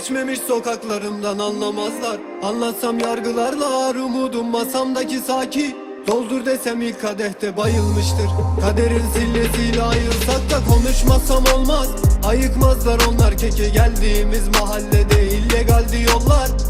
Geçmemiş sokaklarımdan anlamazlar. Anlatsam yargılarlar umudum masamdaki saki. Doldur desem ilk kadehte bayılmıştır. Kaderin sillesiyle ayırsak da konuşmasam olmaz. Ayıkmazlar onlar keke geldiğimiz mahallede illegal diyorlar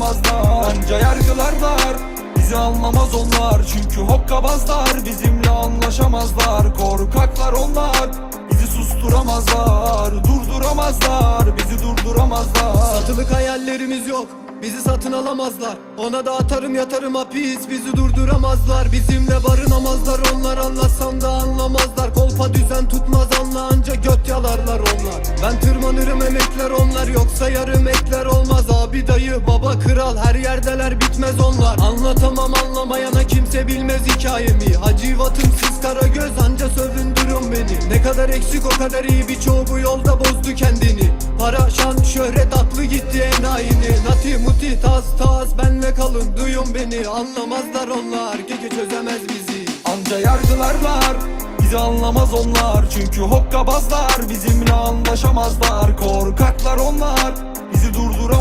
susturamazlar Anca yargılar var Bizi anlamaz onlar. Çünkü hokkabazlar Bizimle anlaşamazlar. Korkaklar onlar Bizi susturamazlar. Durduramazlar Bizi durduramazlar. Satılık hayallerimiz yok Bizi satın alamazlar. Ona da atarım yatarım hapis Bizi durduramazlar. Bizimle barınamazlar Onlar anlatsam da anlamazlar. Kolpa düzen tutmaz anla anca göt yalarlar onlar. Ben tırmanırım emekler onlar. Yoksa yarım olmaz Abi dayı baba kral. Her yerdeler bitmez onlar. Anlatamam anlamayana kimse bilmez hikayemi. Hacivatım siz kara göz anca sövündürün beni. Ne kadar eksik o kadar iyi birçoğu bu yolda bozdu kendini. Para şan şöhret aklı gitti enayini. Nati muti tas tas benle kalın duyun beni. Anlamazlar onlar gece çözemez bizi. Anca yargılar var Bizi anlamaz onlar. Çünkü hokkabazlar Bizimle anlaşamazlar. Korkaklar onlar Bizi durduramazlar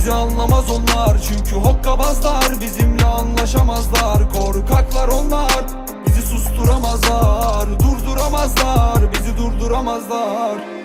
Bizi anlamaz onlar Çünkü hokkabazlar. Bizimle anlaşamazlar Korkaklar onlar. Bizi susturamazlar Durduramazlar. Bizi durduramazlar